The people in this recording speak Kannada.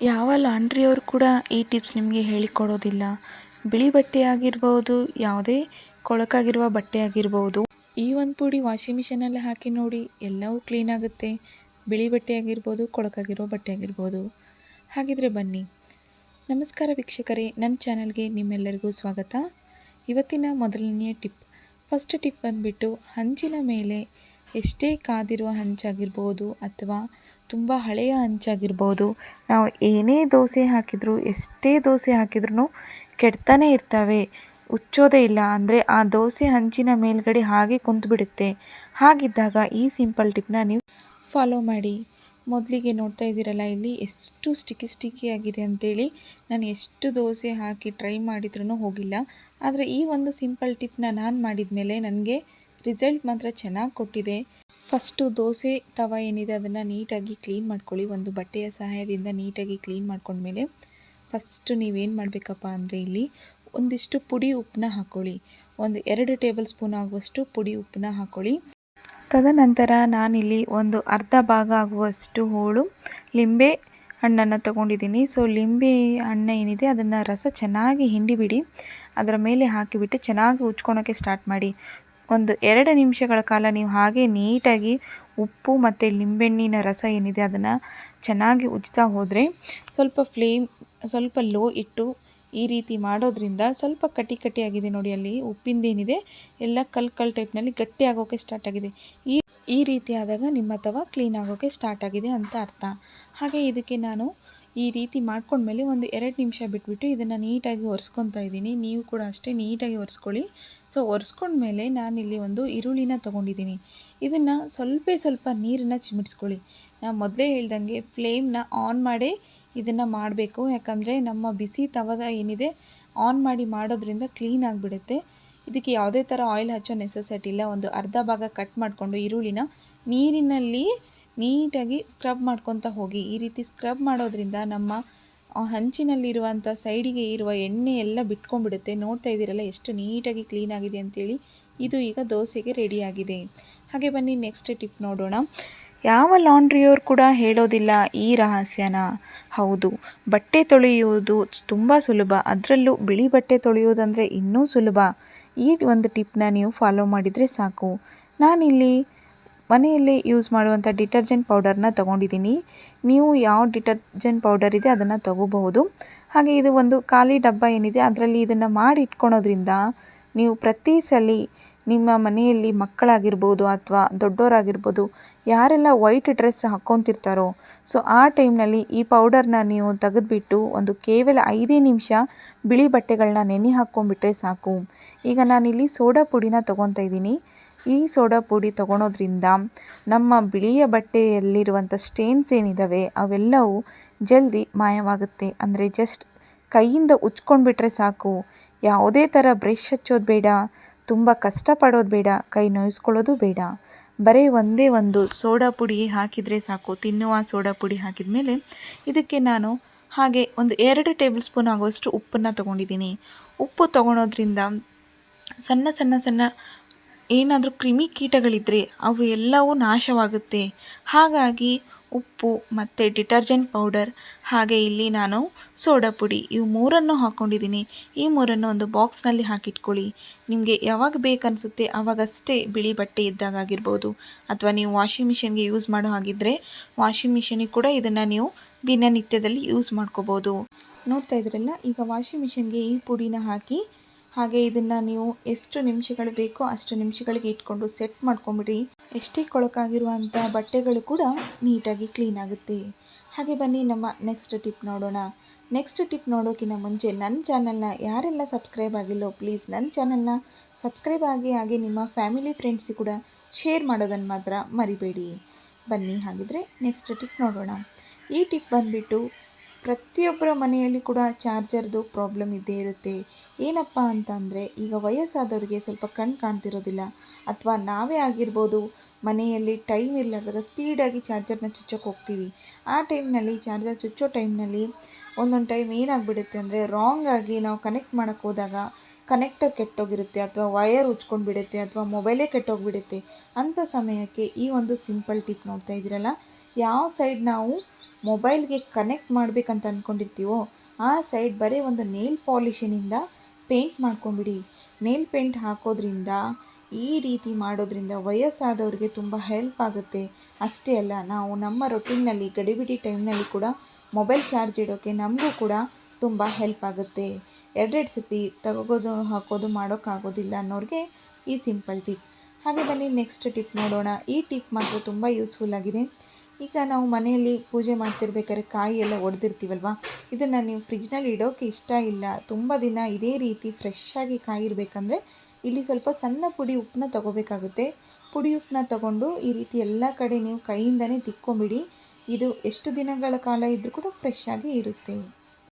ಯಾವ ಲಾಂಡ್ರಿಯವರು ಕೂಡ ಈ ಟಿಪ್ಸ್ ನಿಮಗೆ ಹೇಳಿಕೊಡೋದಿಲ್ಲ. ಬಿಳಿ ಬಟ್ಟೆ ಆಗಿರ್ಬೋದು, ಯಾವುದೇ ಕೊಳಕಾಗಿರುವ ಬಟ್ಟೆ ಆಗಿರ್ಬೋದು. ಈ ಒಂದು ಪುಡಿ ವಾಷಿಂಗ್ ಮಿಷಿನಲ್ಲಿ ಹಾಕಿ ನೋಡಿ, ಎಲ್ಲವೂ ಕ್ಲೀನ್ ಆಗುತ್ತೆ. ಬಿಳಿ ಬಟ್ಟೆ ಆಗಿರ್ಬೋದು, ಕೊಳಕಾಗಿರೋ ಬಟ್ಟೆ ಆಗಿರ್ಬೋದು. ಹಾಗಿದ್ರೆ ಬನ್ನಿ. ನಮಸ್ಕಾರ ವೀಕ್ಷಕರೇ ನನ್ನ ಚಾನಲ್ಗೆ ನಿಮ್ಮೆಲ್ಲರಿಗೂ ಸ್ವಾಗತ. ಇವತ್ತಿನ ಮೊದಲನೆಯ ಟಿಪ್. ಫಸ್ಟ್ ಟಿಪ್ ಬಂದುಬಿಟ್ಟು, ಹಂಚಿನ ಮೇಲೆ ಎಷ್ಟೇ ಕಾದಿರುವ ಹಂಚಾಗಿರ್ಬೋದು ಅಥವಾ ತುಂಬ ಹಳೆಯ ಹಂಚಾಗಿರ್ಬೋದು, ನಾವು ಏನೇ ದೋಸೆ ಹಾಕಿದರೂ, ಎಷ್ಟೇ ದೋಸೆ ಹಾಕಿದ್ರೂ ಕೆಡ್ತಾನೆ ಇರ್ತವೆ. ಉಚ್ಚೋದೇ ಇಲ್ಲ. ಅಂದರೆ ಆ ದೋಸೆ ಹಂಚಿನ ಮೇಲ್ಗಡೆ ಹಾಗೆ ಕುಂತ್ಬಿಡುತ್ತೆ. ಹಾಗಿದ್ದಾಗ ಈ ಸಿಂಪಲ್ ಟಿಪ್ನ ನೀವು ಫಾಲೋ ಮಾಡಿ. ಮೊದಲಿಗೆ ನೋಡ್ತಾ ಇದ್ದೀರಲ್ಲ, ಇಲ್ಲಿ ಎಷ್ಟು ಸ್ಟಿಕ್ಕಿ ಸ್ಟಿಕ್ಕಿ ಆಗಿದೆ ಅಂತೇಳಿ ನಾನು ಎಷ್ಟು ದೋಸೆ ಹಾಕಿ ಟ್ರೈ ಮಾಡಿದ್ರೂ ಹೋಗಿಲ್ಲ. ಆದರೆ ಈ ಒಂದು ಸಿಂಪಲ್ ಟಿಪ್ನ ನಾನು ಮಾಡಿದ ಮೇಲೆ ನನಗೆ ರಿಸಲ್ಟ್ ಮಾತ್ರ ಚೆನ್ನಾಗಿ ಕೊಟ್ಟಿದೆ. ಫಸ್ಟು ದೋಸೆ ತವ ಏನಿದೆ ಅದನ್ನು ನೀಟಾಗಿ ಕ್ಲೀನ್ ಮಾಡ್ಕೊಳ್ಳಿ. ಒಂದು ಬಟ್ಟೆಯ ಸಹಾಯದಿಂದ ನೀಟಾಗಿ ಕ್ಲೀನ್ ಮಾಡ್ಕೊಂಡ್ಮೇಲೆ ಫಸ್ಟು ನೀವೇನು ಮಾಡಬೇಕಪ್ಪ ಅಂದರೆ ಇಲ್ಲಿ ಒಂದಿಷ್ಟು ಪುಡಿ ಉಪ್ಪನ್ನ ಹಾಕ್ಕೊಳ್ಳಿ ಒಂದು ಎರಡು ಟೇಬಲ್ ಸ್ಪೂನ್ ಆಗುವಷ್ಟು ಪುಡಿ ಉಪ್ಪನ್ನ ಹಾಕ್ಕೊಳ್ಳಿ ತದನಂತರ ನಾನಿಲ್ಲಿ ಒಂದು ಅರ್ಧ ಭಾಗ ಆಗುವಷ್ಟು ಹೋಳು, ಲಿಂಬೆ ಹಣ್ಣನ್ನು ತೊಗೊಂಡಿದ್ದೀನಿ. ಸೊ, ಲಿಂಬೆ ಹಣ್ಣು ಏನಿದೆ ಅದನ್ನು ರಸ ಚೆನ್ನಾಗಿ ಹಿಂಡಿಬಿಡಿ ಅದರ ಮೇಲೆ ಹಾಕಿಬಿಟ್ಟು ಚೆನ್ನಾಗಿ ಉಚ್ಕೊಳೋಕ್ಕೆ ಸ್ಟಾರ್ಟ್ ಮಾಡಿ. ಒಂದು ಎರಡು ನಿಮಿಷಗಳ ಕಾಲ ನೀವು ಹಾಗೆ ನೀಟಾಗಿ ಉಪ್ಪು ಮತ್ತು ಲಿಂಬೆಹಣ್ಣಿನ ರಸ ಏನಿದೆ ಅದನ್ನು ಚೆನ್ನಾಗಿ ಉಜ್ತಾ ಹೋದರೆ ಸ್ವಲ್ಪ ಫ್ಲೇಮ್, ಸ್ವಲ್ಪ ಲೋ ಇಟ್ಟು ಈ ರೀತಿ ಮಾಡೋದ್ರಿಂದ ಸ್ವಲ್ಪ ಕಟಿ ಕಟ್ಟಿಯಾಗಿದೆ ನೋಡಿ ಅಲ್ಲಿ ಉಪ್ಪಿಂದೇನಿದೆ ಎಲ್ಲ ಕಲ್ ಕಲ್ ಟೈಪ್ನಲ್ಲಿ ಗಟ್ಟಿ ಆಗೋಕ್ಕೆ ಸ್ಟಾರ್ಟ್ ಆಗಿದೆ. ಈ ಈ ರೀತಿ ಆದಾಗ ನಿಮ್ಮ ತವ ಕ್ಲೀನ್ ಆಗೋಕ್ಕೆ ಸ್ಟಾರ್ಟ್ ಆಗಿದೆ ಅಂತ ಅರ್ಥ. ಹಾಗೆ ಇದಕ್ಕೆ ನಾನು ಈ ರೀತಿ ಮಾಡ್ಕೊಂಡ್ಮೇಲೆ ಒಂದು ಎರಡು ನಿಮಿಷ ಬಿಟ್ಬಿಟ್ಟು ಇದನ್ನು ನೀಟಾಗಿ ಒರೆಸ್ಕೊತಾ ಇದ್ದೀನಿ. ನೀವು ಕೂಡ ಅಷ್ಟೇ ನೀಟಾಗಿ ಒರೆಸ್ಕೊಳ್ಳಿ. ಸೊ, ಒರೆಸ್ಕೊಂಡ್ಮೇಲೆ ನಾನಿಲ್ಲಿ ಒಂದು ಈರುಳ್ಳಿನ ತೊಗೊಂಡಿದ್ದೀನಿ. ಇದನ್ನು ಸ್ವಲ್ಪ ಸ್ವಲ್ಪ ನೀರನ್ನು ಚಿಮಿಟ್ಸ್ಕೊಳ್ಳಿ. ನಾನು ಮೊದಲೇ ಹೇಳ್ದಂಗೆ ಫ್ಲೇಮ್ನ ಆನ್ ಮಾಡೇ ಇದನ್ನು ಮಾಡಬೇಕು. ಯಾಕಂದರೆ ನಮ್ಮ ಬಿಸಿ ತವದ ಏನಿದೆ, ಆನ್ ಮಾಡಿ ಮಾಡೋದ್ರಿಂದ ಕ್ಲೀನ್ ಆಗಿಬಿಡುತ್ತೆ. ಇದಕ್ಕೆ ಯಾವುದೇ ಥರ ಆಯಿಲ್ ಹಚ್ಚೋ ನೆಸಸಿಟಿ ಇಲ್ಲ. ಒಂದು ಅರ್ಧ ಭಾಗ ಕಟ್ ಮಾಡಿಕೊಂಡು ಈರುಳ್ಳಿನ ನೀರಿನಲ್ಲಿ ನೀಟಾಗಿ ಸ್ಕ್ರಬ್ ಮಾಡ್ಕೊತ ಹೋಗಿ. ಈ ರೀತಿ ಸ್ಕ್ರಬ್ ಮಾಡೋದ್ರಿಂದ ನಮ್ಮ ಹಂಚಿನಲ್ಲಿರುವಂಥ ಸೈಡಿಗೆ ಇರುವ ಎಣ್ಣೆ ಎಲ್ಲ ಬಿಟ್ಕೊಂಡ್ಬಿಡುತ್ತೆ. ನೋಡ್ತಾ ಇದ್ದೀರಲ್ಲ, ಎಷ್ಟು ನೀಟಾಗಿ ಕ್ಲೀನ್ ಆಗಿದೆ ಅಂತೇಳಿ. ಇದು ಈಗ ದೋಸೆಗೆ ರೆಡಿಯಾಗಿದೆ. ಹಾಗೆ ಬನ್ನಿ, ನೆಕ್ಸ್ಟ್ ಟಿಪ್ ನೋಡೋಣ. ಯಾವ ಲಾಂಡ್ರಿಯವರು ಕೂಡ ಹೇಳೋದಿಲ್ಲ ಈ ರಹಸ್ಯನ. ಹೌದು, ಬಟ್ಟೆ ತೊಳೆಯುವುದು ತುಂಬ ಸುಲಭ. ಅದರಲ್ಲೂ ಬಿಳಿ ಬಟ್ಟೆ ತೊಳೆಯೋದಂದರೆ ಇನ್ನೂ ಸುಲಭ. ಈ ಒಂದು ಟಿಪ್ನ ನೀವು ಫಾಲೋ ಮಾಡಿದರೆ ಸಾಕು. ನಾನಿಲ್ಲಿ ಮನೆಯಲ್ಲಿ ಯೂಸ್ ಮಾಡುವಂಥ ಡಿಟರ್ಜೆಂಟ್ ಪೌಡರ್ನ ತೊಗೊಂಡಿದ್ದೀನಿ. ನೀವು ಯಾವ ಡಿಟರ್ಜೆಂಟ್ ಪೌಡರ್ ಇದೆ ಅದನ್ನು ತೊಗೋಬಹುದು. ಹಾಗೆ ಇದು ಒಂದು ಖಾಲಿ ಡಬ್ಬ ಏನಿದೆ, ಅದರಲ್ಲಿ ಇದನ್ನು ಮಾಡಿ ಇಟ್ಕೊಳೋದ್ರಿಂದ ನೀವು ಪ್ರತಿ ಸಲ ನಿಮ್ಮ ಮನೆಯಲ್ಲಿ ಮಕ್ಕಳಾಗಿರ್ಬೋದು ಅಥವಾ ದೊಡ್ಡವರಾಗಿರ್ಬೋದು ಯಾರೆಲ್ಲ ವೈಟ್ ಡ್ರೆಸ್ ಹಾಕ್ಕೊತಿರ್ತಾರೋ ಸೊ ಆ ಟೈಮ್ನಲ್ಲಿ ಈ ಪೌಡರ್ನ ನೀವು ತೆಗೆದುಬಿಟ್ಟು ಒಂದು ಕೇವಲ ಐದೇ ನಿಮಿಷ ಬಿಳಿ ಬಟ್ಟೆಗಳನ್ನ ನೆನೆ ಹಾಕ್ಕೊಂಡ್ಬಿಟ್ರೆ ಸಾಕು. ಈಗ ನಾನಿಲ್ಲಿ ಸೋಡಾ ಪುಡಿನ ತೊಗೊತಾ ಇದ್ದೀನಿ. ಈ ಸೋಡಾ ಪುಡಿ ತಗೊಳೋದ್ರಿಂದ ನಮ್ಮ ಬಿಳಿಯ ಬಟ್ಟೆಯಲ್ಲಿರುವಂಥ ಸ್ಟೇನ್ಸ್ ಏನಿದ್ದಾವೆ ಅವೆಲ್ಲವೂ ಜಲ್ದಿ ಮಾಯವಾಗುತ್ತೆ. ಅಂದರೆ ಜಸ್ಟ್ ಕೈಯಿಂದ ಉಜ್ಕೊಂಡ್ಬಿಟ್ರೆ ಸಾಕು. ಯಾವುದೇ ಥರ ಬ್ರಷ್ ಹಚ್ಚೋದು ಬೇಡ, ತುಂಬ ಕಷ್ಟಪಡೋದು ಬೇಡ, ಕೈ ನೋಯಿಸ್ಕೊಳ್ಳೋದು ಬೇಡ. ಬರೀ ಒಂದೇ ಒಂದು ಸೋಡಾ ಪುಡಿ ಹಾಕಿದರೆ ಸಾಕು. ತಿನ್ನುವ ಸೋಡಾ ಪುಡಿ ಹಾಕಿದ ಮೇಲೆ ಇದಕ್ಕೆ ನಾನು ಹಾಗೆ ಒಂದು ಎರಡು ಟೇಬಲ್ ಸ್ಪೂನ್ ಆಗುವಷ್ಟು ಉಪ್ಪನ್ನು ತೊಗೊಂಡಿದ್ದೀನಿ. ಉಪ್ಪು ತೊಗೊಳೋದ್ರಿಂದ ಸಣ್ಣ ಸಣ್ಣ ಸಣ್ಣ ಏನಾದರೂ ಕ್ರಿಮಿ ಕೀಟಗಳಿದ್ದರೆ ಅವು ಎಲ್ಲವೂ ನಾಶವಾಗುತ್ತೆ. ಹಾಗಾಗಿ ಉಪ್ಪು ಮತ್ತು ಡಿಟರ್ಜೆಂಟ್ ಪೌಡರ್, ಹಾಗೆ ಇಲ್ಲಿ ನಾನು ಸೋಡಾ ಪುಡಿ, ಇವು ಮೂರನ್ನು ಹಾಕ್ಕೊಂಡಿದ್ದೀನಿ ಈ ಮೂರನ್ನು ಒಂದು ಬಾಕ್ಸ್ನಲ್ಲಿ ಹಾಕಿಟ್ಕೊಳ್ಳಿ. ನಿಮಗೆ ಯಾವಾಗ ಬೇಕನ್ನಿಸುತ್ತೆ ಆವಾಗಷ್ಟೇ ಬಿಳಿ ಬಟ್ಟೆ ಇದ್ದಾಗ ಆಗಿರ್ಬೋದು, ಅಥವಾ ನೀವು ವಾಷಿಂಗ್ ಮಿಷಿನ್ಗೆ ಯೂಸ್ ಮಾಡೋ ಹಾಗಿದ್ದರೆ ವಾಷಿಂಗ್ ಮಿಷಿನಿಗೆ ಕೂಡ ಇದನ್ನು ನೀವು ದಿನನಿತ್ಯದಲ್ಲಿ ಯೂಸ್ ಮಾಡ್ಕೋಬೋದು. ನೋಡ್ತಾ ಇದ್ರಲ್ಲ, ಈಗ ವಾಷಿಂಗ್ ಮಿಷಿನ್ಗೆ ಈ ಪುಡಿನ ಹಾಕಿ ಹಾಗೆ ಇದನ್ನು ನೀವು ಎಷ್ಟು ನಿಮಿಷಗಳು ಬೇಕೋ ಅಷ್ಟು ನಿಮಿಷಗಳಿಗೆ ಇಟ್ಕೊಂಡು ಸೆಟ್ ಮಾಡ್ಕೊಂಬಿಡಿ. ಎಷ್ಟೇ ಕೊಳಕಾಗಿರುವಂಥ ಬಟ್ಟೆಗಳು ಕೂಡ ನೀಟಾಗಿ ಕ್ಲೀನ್ ಆಗುತ್ತೆ. ಹಾಗೆ ಬನ್ನಿ ನಮ್ಮ ನೆಕ್ಸ್ಟ್ ಟಿಪ್ ನೋಡೋಣ. ನೆಕ್ಸ್ಟ್ ಟಿಪ್ ನೋಡೋಕ್ಕಿಂತ ಮುಂಚೆ ನನ್ನ ಚಾನಲ್ನ ಯಾರೆಲ್ಲ ಸಬ್ಸ್ಕ್ರೈಬ್ ಆಗಿಲ್ಲೋ ಪ್ಲೀಸ್ ನನ್ನ ಚಾನಲ್ನ ಸಬ್ಸ್ಕ್ರೈಬ್ ಆಗಿ ಹಾಗೆ ನಿಮ್ಮ ಫ್ಯಾಮಿಲಿ ಫ್ರೆಂಡ್ಸಿಗೆ ಕೂಡ ಶೇರ್ ಮಾಡೋದನ್ನು ಮಾತ್ರ ಮರಿಬೇಡಿ. ಬನ್ನಿ ಹಾಗಿದ್ರೆ ನೆಕ್ಸ್ಟ್ ಟಿಪ್ ನೋಡೋಣ. ಈ ಟಿಪ್ ಬಂದುಬಿಟ್ಟು ಪ್ರತಿಯೊಬ್ಬರ ಮನೆಯಲ್ಲಿ ಕೂಡ ಚಾರ್ಜರ್ದು ಪ್ರಾಬ್ಲಮ್ ಇದ್ದೇ ಇರುತ್ತೆ. ಏನಪ್ಪ ಅಂತಂದರೆ ಈಗ ವಯಸ್ಸಾದವ್ರಿಗೆ ಸ್ವಲ್ಪ ಕಣ್ಣು ಕಾಣ್ತಿರೋದಿಲ್ಲ. ಅಥವಾ ನಾವೇ ಆಗಿರ್ಬೋದು, ಮನೆಯಲ್ಲಿ ಟೈಮ್ ಇರಲಾರ್ದಾಗ ಸ್ಪೀಡಾಗಿ ಚಾರ್ಜರ್ನ ಚುಚ್ಚೋಕೆ ಹೋಗ್ತೀವಿ. ಆ ಟೈಮ್ನಲ್ಲಿ ಚಾರ್ಜರ್ ಚುಚ್ಚೋ ಟೈಮ್ನಲ್ಲಿ ಒಂದೊಂದು ಟೈಮ್ ಏನಾಗ್ಬಿಡುತ್ತೆ ಅಂದರೆ ರಾಂಗಾಗಿ ನಾವು ಕನೆಕ್ಟ್ ಮಾಡೋಕ್ಕೆ ಹೋದಾಗ ಕನೆಕ್ಟರ್ ಕೆಟ್ಟೋಗಿರುತ್ತೆ ಅಥವಾ ವಯರ್ ಉಚ್ಕೊಂಡು ಬಿಡುತ್ತೆ ಅಥವಾ ಮೊಬೈಲೇ ಕೆಟ್ಟೋಗಿಬಿಡುತ್ತೆ ಅಂಥ ಸಮಯಕ್ಕೆ ಈ ಒಂದು ಸಿಂಪಲ್ ಟಿಪ್ ನೋಡ್ತಾ ಇದ್ದೀರಲ್ಲ? ಯಾವ ಸೈಡ್ ನಾವು ಮೊಬೈಲ್ಗೆ ಕನೆಕ್ಟ್ ಮಾಡಬೇಕಂತ ಅಂದ್ಕೊಂಡಿರ್ತೀವೋ ಆ ಸೈಡ್ ಬರೀ ಒಂದು ನೇಲ್ ಪಾಲಿಶಿನಿಂದ ಪೇಂಟ್ ಮಾಡ್ಕೊಂಬಿಡಿ ನೇಲ್ ಪೇಂಟ್ ಹಾಕೋದ್ರಿಂದ ಈ ರೀತಿ ಮಾಡೋದ್ರಿಂದ ವಯಸ್ಸಾದವ್ರಿಗೆ ತುಂಬ ಹೆಲ್ಪ್ ಆಗುತ್ತೆ. ಅಷ್ಟೇ ಅಲ್ಲ, ನಾವು ನಮ್ಮ ರೊಟೀನ್ನಲ್ಲಿ ಗಡಿಬಿಡಿ ಟೈಮ್ನಲ್ಲಿ ಕೂಡ ಮೊಬೈಲ್ ಚಾರ್ಜ್ ಇಡೋಕ್ಕೆ ನಮಗೂ ಕೂಡ ತುಂಬ ಹೆಲ್ಪ್ ಆಗುತ್ತೆ. ಎರಡೆರಡು ಸತಿ ತಗೋದು, ಹಾಕೋದು, ಮಾಡೋಕ್ಕಾಗೋದಿಲ್ಲ ಅನ್ನೋರಿಗೆ ಈ ಸಿಂಪಲ್ ಟಿಪ್ ಹಾಗೆ ಬನ್ನಿ ನೆಕ್ಸ್ಟ್ ಟಿಪ್ ನೋಡೋಣ. ಈ ಟಿಪ್ ಮಾತ್ರ ತುಂಬ ಯೂಸ್ಫುಲ್ ಆಗಿದೆ. ಈಗ ನಾವು ಮನೆಯಲ್ಲಿ ಪೂಜೆ ಮಾಡ್ತಿರ್ಬೇಕಾದ್ರೆ ಕಾಯಿ ಎಲ್ಲ ಒಡೆದಿರ್ತೀವಲ್ವ? ಇದನ್ನು ನೀವು ಫ್ರಿಜ್ನಲ್ಲಿ ಇಡೋಕ್ಕೆ ಇಷ್ಟ ಇಲ್ಲ. ತುಂಬ ದಿನ ಇದೇ ರೀತಿ ಫ್ರೆಶ್ ಆಗಿ ಕಾಯಿ ಇರಬೇಕಂದ್ರೆ ಇಲ್ಲಿ ಸ್ವಲ್ಪ ಸಣ್ಣ ಪುಡಿ ಉಪ್ಪನ್ನ ತಗೋಬೇಕಾಗುತ್ತೆ. ಪುಡಿ ಉಪ್ಪನ್ನ ತಗೊಂಡು ಈ ರೀತಿ ಎಲ್ಲ ಕಡೆ ನೀವು ಕೈಯಿಂದನೇ ತಿಕ್ಕೊಂಬಿಡಿ. ಇದು ಎಷ್ಟು ದಿನಗಳ ಕಾಲ ಇದ್ದರೂ ಕೂಡ ಫ್ರೆಶ್ ಆಗಿ ಇರುತ್ತೆ.